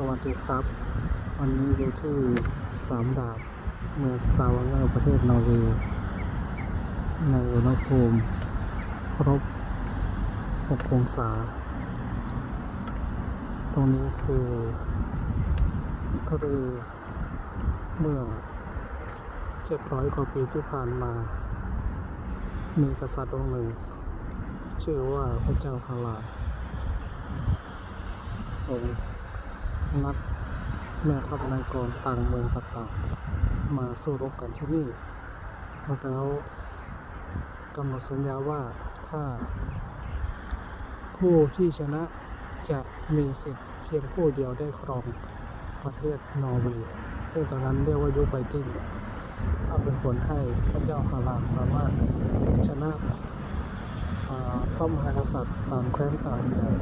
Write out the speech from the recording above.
สวัสดีครับ วันนี้อยู่ที่สามดาบเมืองสตาวังเกอร์ประเทศนอร์เวย์ในอุณหภูมิครบ6องศา ตรงนี้คือทะเลเมื่อ 700 กว่าปีที่ผ่านมา มีกษัตริย์องค์หนึ่ง ชื่อว่าพระเจ้าพาลาทรง นัดแม่ทัพนายกรต่างเมืองต่างๆมาสู้รบกันที่นี่แล้วกำหนดสัญญาว่าถ้าผู้ที่ชนะจะมีสิทธิ์เพียงผู้เดียวได้ครองประเทศนอร์เวย์ซึ่งตอนนั้นเรียกว่ายุคไวกิ้งก็เป็นผลให้พระเจ้าฮารามสามารถชนะพระมหากษัตริย์ต่างแคว้นต่างเมือง